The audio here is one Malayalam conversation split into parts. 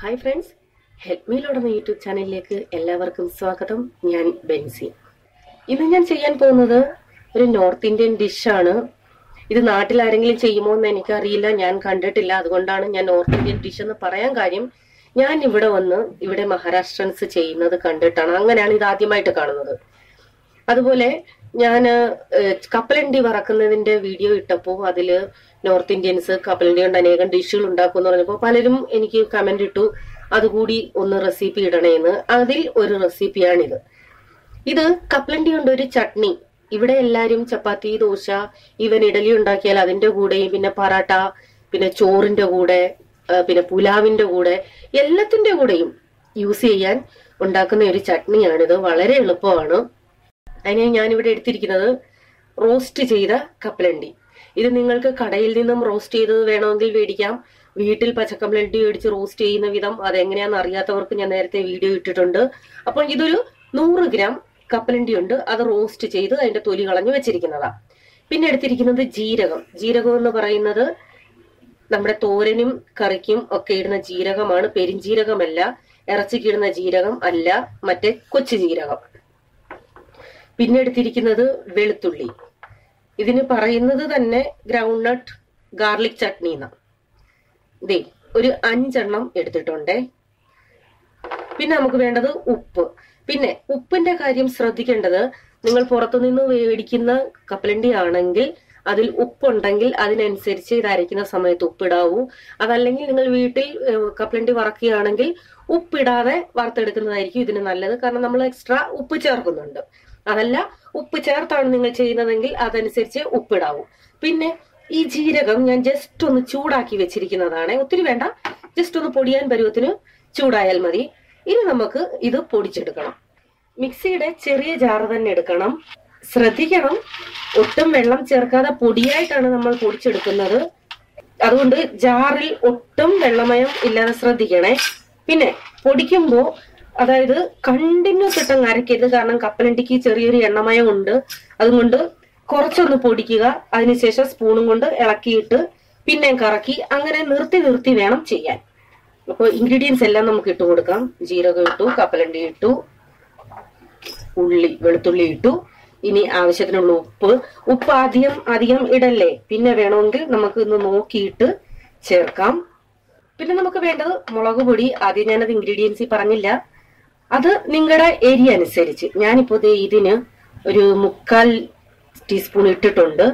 ഹായ് ഫ്രണ്ട്സ് മീലോടുന്ന യൂട്യൂബ് ചാനലിലേക്ക് എല്ലാവർക്കും സ്വാഗതം. ഞാൻ ബെൻസി. ഇന്ന് ഞാൻ ചെയ്യാൻ പോകുന്നത് ഒരു നോർത്ത് ഇന്ത്യൻ ഡിഷാണ് ഇത് നാട്ടിൽ ആരെങ്കിലും ചെയ്യുമോ എന്ന് എനിക്കറിയില്ല. ഞാൻ കണ്ടിട്ടില്ല. അതുകൊണ്ടാണ് ഞാൻ നോർത്ത് ഇന്ത്യൻ ഡിഷ് എന്ന് പറയാൻ കാര്യം. ഞാൻ ഇവിടെ വന്ന് ഇവിടെ മഹാരാഷ്ട്രൻസ് ചെയ്യുന്നത് കണ്ടിട്ടാണ്. അങ്ങനെയാണ് ഇത് ആദ്യമായിട്ട് കാണുന്നത്. അതുപോലെ ഞാൻ കപ്പലണ്ടി വറക്കുന്നതിന്റെ വീഡിയോ ഇട്ടപ്പോൾ അതിൽ നോർത്ത് ഇന്ത്യൻസ് കപ്പലണ്ടി കൊണ്ട് അനേകം ഡിഷുകൾ ഉണ്ടാക്കും എന്ന് പറഞ്ഞപ്പോൾ പലരും എനിക്ക് കമന്റ് ഇട്ടു അതുകൂടി ഒന്ന് റെസിപ്പി ഇടണേന്ന്. അതിൽ ഒരു റെസിപ്പിയാണിത് ഇത് കപ്പലണ്ടി കൊണ്ട് ഒരു ചട്നി. ഇവിടെ എല്ലാരും ചപ്പാത്തി ദോശ ഈവൻ ഇഡലി ഉണ്ടാക്കിയാൽ അതിന്റെ കൂടെയും പിന്നെ പറാട്ട പിന്നെ ചോറിന്റെ കൂടെ പിന്നെ പുലാവിന്റെ കൂടെ എല്ലാത്തിന്റെ കൂടെയും യൂസ് ചെയ്യാൻ ഉണ്ടാക്കുന്ന ഒരു ചട്നിയാണിത്. വളരെ എളുപ്പമാണ്. അതിന് ഞാനിവിടെ എടുത്തിരിക്കുന്നത് റോസ്റ്റ് ചെയ്ത കപ്പലണ്ടി. ഇത് നിങ്ങൾക്ക് കടയിൽ നിന്നും റോസ്റ്റ് ചെയ്തത് വേണമെങ്കിൽ മേടിക്കാം. വീട്ടിൽ പച്ചക്കപ്പലണ്ടി മേടിച്ച് റോസ്റ്റ് ചെയ്യുന്ന വിധം അതെങ്ങനെയാണെന്ന് അറിയാത്തവർക്ക് ഞാൻ നേരത്തെ വീഡിയോ ഇട്ടിട്ടുണ്ട്. അപ്പോൾ ഇതൊരു നൂറ് ഗ്രാം കപ്പലണ്ടി ഉണ്ട്. അത് റോസ്റ്റ് ചെയ്ത് അതിന്റെ തൊലി കളഞ്ഞു വെച്ചിരിക്കുന്നതാണ് പിന്നെ എടുത്തിരിക്കുന്നത് ജീരകം. ജീരകം എന്ന് പറയുന്നത് നമ്മുടെ തോരനും കറിക്കും ഒക്കെ ഇടുന്ന ജീരകമാണ്. പെരിഞ്ജീരകമല്ല ഇറച്ചിക്ക് ഇടുന്ന ജീരകം അല്ല മറ്റേ കൊച്ചു ജീരകം. പിന്നെ എടുത്തിരിക്കുന്നത് വെളുത്തുള്ളി. ഇതിന് പറയുന്നത് തന്നെ ഗ്രൗണ്ട് നട്ട് ഗാർലിക് ചട്നി എന്നാണ് ദേ ഒരു അഞ്ചെണ്ണം എടുത്തിട്ടുണ്ടേ. പിന്നെ നമുക്ക് വേണ്ടത് ഉപ്പ്. പിന്നെ ഉപ്പിന്റെ കാര്യം ശ്രദ്ധിക്കേണ്ടത് നിങ്ങൾ പുറത്തുനിന്ന് മേടിക്കുന്ന കപ്പലണ്ടി ആണെങ്കിൽ അതിൽ ഉപ്പുണ്ടെങ്കിൽ അതിനനുസരിച്ച് ഇത് അരയ്ക്കുന്ന സമയത്ത് ഉപ്പിടാവൂ. അതല്ലെങ്കിൽ നിങ്ങൾ വീട്ടിൽ കപ്പലണ്ടി വറക്കുകയാണെങ്കിൽ ഉപ്പിടാതെ വറുത്തെടുക്കുന്നതായിരിക്കും ഇതിന് നല്ലത്. കാരണം നമ്മൾ എക്സ്ട്രാ ഉപ്പ് ചേർക്കുന്നുണ്ട്. അതല്ല ഉപ്പ് ചേർത്താണ് നിങ്ങൾ ചെയ്യുന്നതെങ്കിൽ അതനുസരിച്ച് ഉപ്പിടാവും. പിന്നെ ഈ ജീരകം ഞാൻ ജസ്റ്റ് ഒന്ന് ചൂടാക്കി വെച്ചിരിക്കുന്നതാണ്. ഒത്തിരി വേണ്ട ജസ്റ്റ് ഒന്ന് പൊടിയാൻ പരുവത്തിന് ചൂടായാൽ മതി. ഇനി നമുക്ക് ഇത് പൊടിച്ചെടുക്കണം. മിക്സിയുടെ ചെറിയ ജാറ് തന്നെ എടുക്കണം. ശ്രദ്ധിക്കണം ഒട്ടും വെള്ളം ചേർക്കാതെ പൊടിയായിട്ടാണ് നമ്മൾ പൊടിച്ചെടുക്കുന്നത്. അതുകൊണ്ട് ജാറിൽ ഒട്ടും വെള്ളമയം ഇല്ലാതെ ശ്രദ്ധിക്കണേ. പിന്നെ പൊടിക്കുമ്പോ അതായത് കണ്ടിന്യൂസ് ഇട്ടങ്ങ് അരക്കരുത്. കാരണം കപ്പലണ്ടിക്ക് ചെറിയൊരു എണ്ണമയം ഉണ്ട് അതുകൊണ്ട് കുറച്ചൊന്ന് പൊടിക്കുക. അതിനുശേഷം സ്പൂണും കൊണ്ട് ഇളക്കിയിട്ട് പിന്നെ കറക്കി അങ്ങനെ നിർത്തി നിർത്തി വേണം ചെയ്യാൻ. അപ്പോൾ ഇൻഗ്രീഡിയൻസ് എല്ലാം നമുക്ക് ഇട്ട് കൊടുക്കാം. ജീരകം ഇട്ടു കപ്പലണ്ടി ഇട്ടു ഉള്ളി വെളുത്തുള്ളി ഇട്ടു. ഇനി ആവശ്യത്തിനുള്ള ഉപ്പ്. ഉപ്പ് ആദ്യം അധികം ഇടല്ലേ? പിന്നെ വേണമെങ്കിൽ നമുക്ക് ഇന്ന് നോക്കിയിട്ട് ചേർക്കാം. പിന്നെ നമുക്ക് വേണ്ടത് മുളക് പൊടി. ആദ്യം ഞാനത് ഇൻഗ്രീഡിയൻസ് പറഞ്ഞില്ല. അത് നിങ്ങളുടെ ഏരിയ അനുസരിച്ച്. ഞാനിപ്പോ ഇതിന് ഒരു മുക്കാൽ ടീസ്പൂൺ ഇട്ടിട്ടുണ്ട്.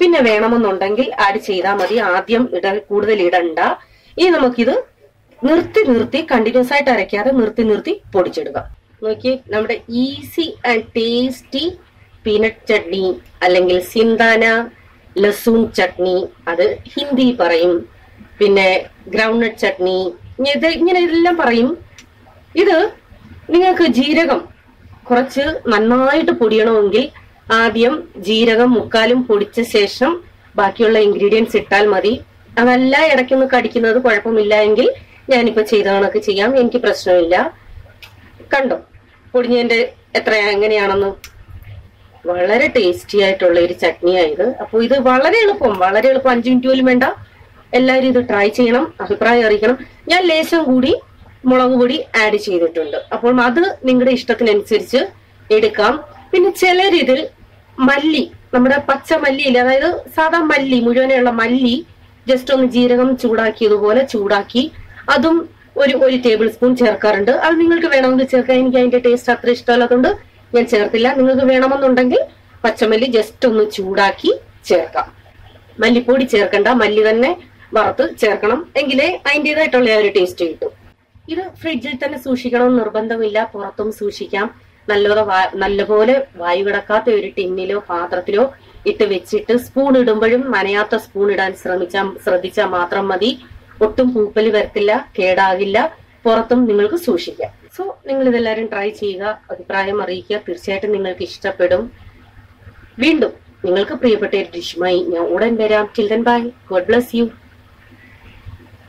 പിന്നെ വേണമെന്നുണ്ടെങ്കിൽ ആഡ് ചെയ്താൽ മതി. ആദ്യം ഇട കൂടുതൽ ഇടണ്ട. ഇനി നമുക്കിത് നിർത്തി നിർത്തി കണ്ടിന്യൂസ് ആയിട്ട് അരയ്ക്കാതെ നിർത്തി നിർത്തി പൊടിച്ചെടുക്കുക നോക്കി നമ്മുടെ easy and tasty peanut chutney അല്ലെങ്കിൽ സിന്താന ലസൂൺ ചട്നി അത് ഹിന്ദി പറയും. പിന്നെ ഗ്രൗണ്ട്നട്ട് ചട്നി ഇത് ഇങ്ങനെ ഇതെല്ലാം പറയും. ഇത് നിങ്ങൾക്ക് ജീരകം കുറച്ച് നന്നായിട്ട് പൊടിയണമെങ്കിൽ ആദ്യം ജീരകം മുക്കാലും പൊടിച്ച ശേഷം ബാക്കിയുള്ള ഇൻഗ്രീഡിയൻസ് ഇട്ടാൽ മതി. അതല്ല ഇടയ്ക്കൊന്ന് കടിക്കുന്നത് കുഴപ്പമില്ല എങ്കിൽ ഞാനിപ്പോ ചെയ്ത കണക്ക് ചെയ്യാം. എനിക്ക് പ്രശ്നമില്ല. കണ്ടോ? പൊടിഞ്ഞതിന്റെ എത്ര എങ്ങനെയാണെന്ന്? വളരെ ടേസ്റ്റി ആയിട്ടുള്ള ഒരു ചട്നിയായത് അപ്പോൾ ഇത് വളരെ എളുപ്പം വളരെ എളുപ്പം. അഞ്ചു മിനിറ്റ് പോലും വേണ്ട. എല്ലാവരും ഇത് ട്രൈ ചെയ്യണം അഭിപ്രായം അറിയിക്കണം. ഞാൻ ലേശം കൂടി മുളക് പൊടി ആഡ് ചെയ്തിട്ടുണ്ട്. അപ്പോൾ അത് നിങ്ങളുടെ ഇഷ്ടത്തിനനുസരിച്ച് എടുക്കാം. പിന്നെ ചിലരിതിൽ മല്ലി നമ്മുടെ പച്ച മല്ലിയില്ല അതായത് സാധാ മല്ലി മുഴുവനുള്ള മല്ലി ജസ്റ്റ് ഒന്ന് ജീരകം ചൂടാക്കിയതുപോലെ ചൂടാക്കി അതും ഒരു ഒരു ടേബിൾ സ്പൂൺ ചേർക്കാറുണ്ട്. അത് നിങ്ങൾക്ക് വേണമെങ്കിൽ ചേർക്കാം. എനിക്ക് അതിന്റെ ടേസ്റ്റ് അത്ര ഇഷ്ടമല്ലാത്തതുകൊണ്ട് ഞാൻ ചേർത്തില്ല. നിങ്ങൾക്ക് വേണമെന്നുണ്ടെങ്കിൽ പച്ചമല്ലി ജസ്റ്റ് ഒന്ന് ചൂടാക്കി ചേർക്കാം. മല്ലിപ്പൊടി ചേർക്കണ്ട. മല്ലി തന്നെ വറുത്ത് ചേർക്കണം. എങ്കിലേ അതിന്റെതായിട്ടുള്ള ആ ഒരു ടേസ്റ്റ് കിട്ടും. ഇത് ഫ്രിഡ്ജിൽ തന്നെ സൂക്ഷിക്കണമെന്ന് നിർബന്ധമില്ല. പുറത്തും സൂക്ഷിക്കാം. നല്ലോ നല്ലപോലെ വായു കിടക്കാത്ത ഒരു ടിന്നിലോ പാത്രത്തിലോ ഇട്ട് വെച്ചിട്ട് സ്പൂൺ ഇടുമ്പോഴും നനയാത്ത സ്പൂൺ ഇടാൻ ശ്രമിച്ചാൽ ശ്രദ്ധിച്ചാൽ മാത്രം മതി. ഒട്ടും പൂപ്പൽ വരത്തില്ല കേടാകില്ല. പുറത്തും നിങ്ങൾക്ക് സൂക്ഷിക്കാം. സോ നിങ്ങൾ ഇതെല്ലാവരും ട്രൈ ചെയ്യുക അഭിപ്രായം അറിയിക്കുക. തീർച്ചയായിട്ടും നിങ്ങൾക്ക് ഇഷ്ടപ്പെടും. വീണ്ടും നിങ്ങൾക്ക് പ്രിയപ്പെട്ട ഒരു ഡിഷുമായി ഞാൻ ഉടൻ വരാം. Children bye God bless you